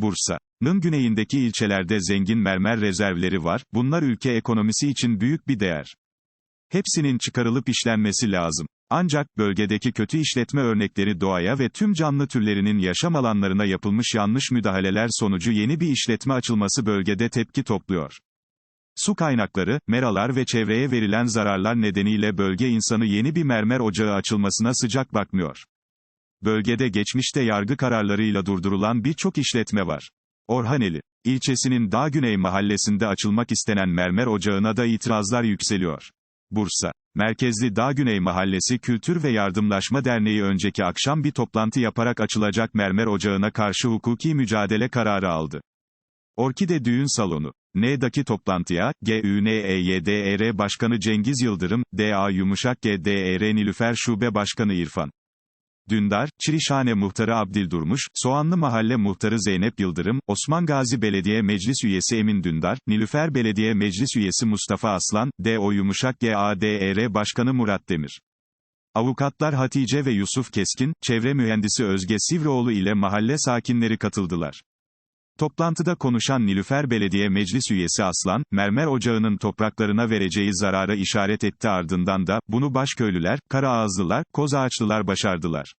Bursa'nın güneyindeki ilçelerde zengin mermer rezervleri var, bunlar ülke ekonomisi için büyük bir değer. Hepsinin çıkarılıp işlenmesi lazım. Ancak, bölgedeki kötü işletme örnekleri doğaya ve tüm canlı türlerinin yaşam alanlarına yapılmış yanlış müdahaleler sonucu yeni bir işletme açılması bölgede tepki topluyor. Su kaynakları, meralar ve çevreye verilen zararlar nedeniyle bölge insanı yeni bir mermer ocağı açılmasına sıcak bakmıyor. Bölgede geçmişte yargı kararlarıyla durdurulan birçok işletme var. Orhaneli ilçesinin Dağ Güney mahallesinde açılmak istenen mermer ocağına da itirazlar yükseliyor. Bursa Merkezli Dağ Güney Mahallesi Kültür ve Yardımlaşma Derneği önceki akşam bir toplantı yaparak açılacak mermer ocağına karşı hukuki mücadele kararı aldı. Orkide Düğün Salonu N'daki toplantıya, GÜNEYDR Başkanı Cengiz Yıldırım, DA Yumuşak GDR Nilüfer Şube Başkanı İrfan Dündar, Çirişhane Muhtarı Abdildurmuş, Soğanlı Mahalle Muhtarı Zeynep Yıldırım, Osman Gazi Belediye Meclis Üyesi Emin Dündar, Nilüfer Belediye Meclis Üyesi Mustafa Aslan, DO Yumuşak GADR Başkanı Murat Demir. Avukatlar Hatice ve Yusuf Keskin, çevre mühendisi Özge Sivrioğlu ile mahalle sakinleri katıldılar. Toplantıda konuşan Nilüfer Belediye Meclis Üyesi Aslan, mermer ocağının topraklarına vereceği zarara işaret etti ardından da, bunu Başköylüler, Karaağızlılar, Kozağaçlılar başardılar.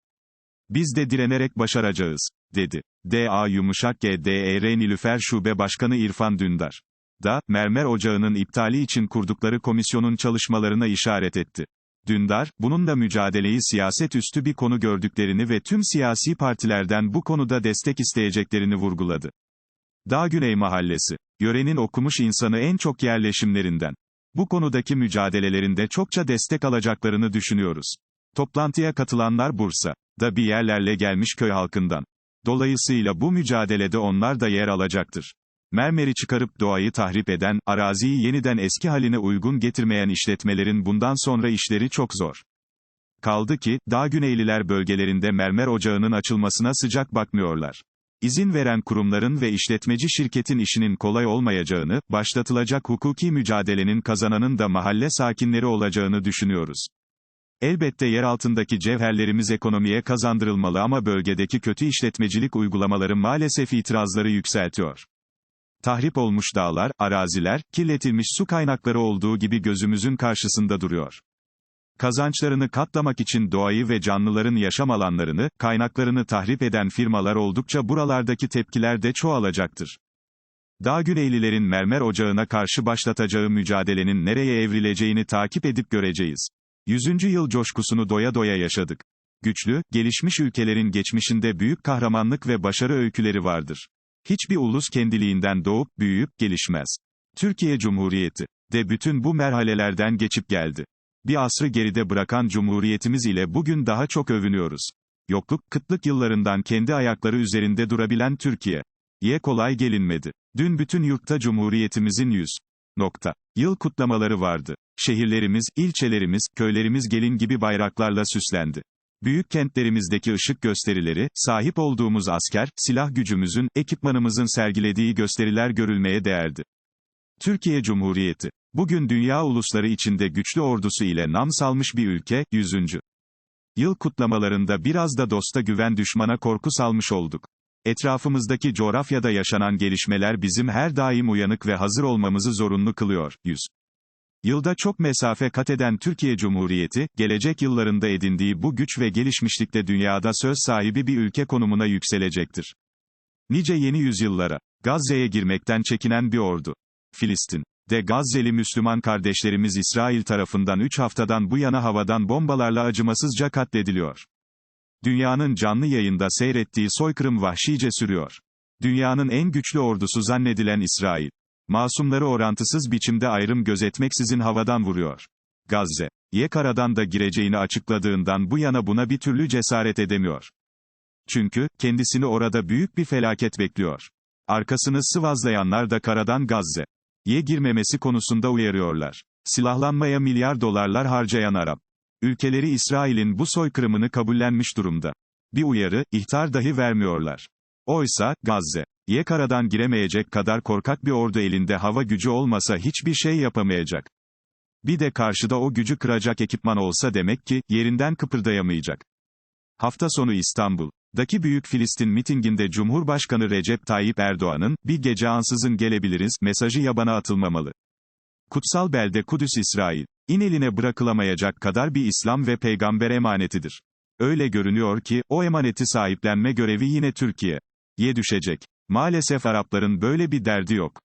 Biz de direnerek başaracağız, dedi. DA Yumuşak GDR Nilüfer Şube Başkanı İrfan Dündar. Da, mermer ocağının iptali için kurdukları komisyonun çalışmalarına işaret etti. Dündar, bunun da mücadeleyi siyaset üstü bir konu gördüklerini ve tüm siyasi partilerden bu konuda destek isteyeceklerini vurguladı. Dağ Güney Mahallesi, yörenin okumuş insanı en çok yerleşimlerinden. Bu konudaki mücadelelerinde çokça destek alacaklarını düşünüyoruz. Toplantıya katılanlar Bursa'da bir yerlerle gelmiş köy halkından. Dolayısıyla bu mücadelede onlar da yer alacaktır. Mermeri çıkarıp doğayı tahrip eden, araziyi yeniden eski haline uygun getirmeyen işletmelerin bundan sonra işleri çok zor. Kaldı ki, Dağ Güneyliler bölgelerinde mermer ocağının açılmasına sıcak bakmıyorlar. İzin veren kurumların ve işletmeci şirketin işinin kolay olmayacağını, başlatılacak hukuki mücadelenin kazananın da mahalle sakinleri olacağını düşünüyoruz. Elbette yer altındaki cevherlerimiz ekonomiye kazandırılmalı ama bölgedeki kötü işletmecilik uygulamaları maalesef itirazları yükseltiyor. Tahrip olmuş dağlar, araziler, kirletilmiş su kaynakları olduğu gibi gözümüzün karşısında duruyor. Kazançlarını katlamak için doğayı ve canlıların yaşam alanlarını, kaynaklarını tahrip eden firmalar oldukça buralardaki tepkiler de çoğalacaktır. Dağ Güneylilerin mermer ocağına karşı başlatacağı mücadelenin nereye evrileceğini takip edip göreceğiz. 100. yıl coşkusunu doya doya yaşadık. Güçlü, gelişmiş ülkelerin geçmişinde büyük kahramanlık ve başarı öyküleri vardır. Hiçbir ulus kendiliğinden doğup, büyüyüp, gelişmez. Türkiye Cumhuriyeti de bütün bu merhalelerden geçip geldi. Bir asrı geride bırakan Cumhuriyetimiz ile bugün daha çok övünüyoruz. Yokluk, kıtlık yıllarından kendi ayakları üzerinde durabilen Türkiye. Ye kolay gelinmedi. Dün bütün yurtta Cumhuriyetimizin 100. Nokta. Yıl kutlamaları vardı. Şehirlerimiz, ilçelerimiz, köylerimiz gelin gibi bayraklarla süslendi. Büyük kentlerimizdeki ışık gösterileri, sahip olduğumuz asker, silah gücümüzün, ekipmanımızın sergilediği gösteriler görülmeye değerdi. Türkiye Cumhuriyeti. Bugün dünya ulusları içinde güçlü ordusu ile nam salmış bir ülke, 100. Yıl kutlamalarında biraz da dosta güven düşmana korku salmış olduk. Etrafımızdaki coğrafyada yaşanan gelişmeler bizim her daim uyanık ve hazır olmamızı zorunlu kılıyor. 100. Yılda çok mesafe kat eden Türkiye Cumhuriyeti, gelecek yıllarında edindiği bu güç ve gelişmişlikte dünyada söz sahibi bir ülke konumuna yükselecektir. Nice yeni yüzyıllara, Gazze'ye girmekten çekinen bir ordu. Filistin de Gazze'li Müslüman kardeşlerimiz İsrail tarafından 3 haftadan bu yana havadan bombalarla acımasızca katlediliyor. Dünyanın canlı yayında seyrettiği soykırım vahşice sürüyor. Dünyanın en güçlü ordusu zannedilen İsrail. Masumları orantısız biçimde ayrım gözetmeksizin havadan vuruyor. Gazze, ye karadan da gireceğini açıkladığından bu yana buna bir türlü cesaret edemiyor. Çünkü, kendisini orada büyük bir felaket bekliyor. Arkasını sıvazlayanlar da karadan Gazze ye girmemesi konusunda uyarıyorlar. Silahlanmaya milyar dolarlar harcayan Arap ülkeleri İsrail'in bu soykırımını kabullenmiş durumda. Bir uyarı, ihtar dahi vermiyorlar. Oysa, Gazze, ye karadan giremeyecek kadar korkak bir ordu elinde hava gücü olmasa hiçbir şey yapamayacak. Bir de karşıda o gücü kıracak ekipman olsa demek ki, yerinden kıpırdayamayacak. Hafta sonu İstanbul. Daki Büyük Filistin mitinginde Cumhurbaşkanı Recep Tayyip Erdoğan'ın, bir gece ansızın gelebiliriz, mesajı yabana atılmamalı. Kutsal belde Kudüs İsrail. İneline bırakılamayacak kadar bir İslam ve peygamber emanetidir. Öyle görünüyor ki, o emaneti sahiplenme görevi yine Türkiye'ye düşecek. Maalesef Arapların böyle bir derdi yok.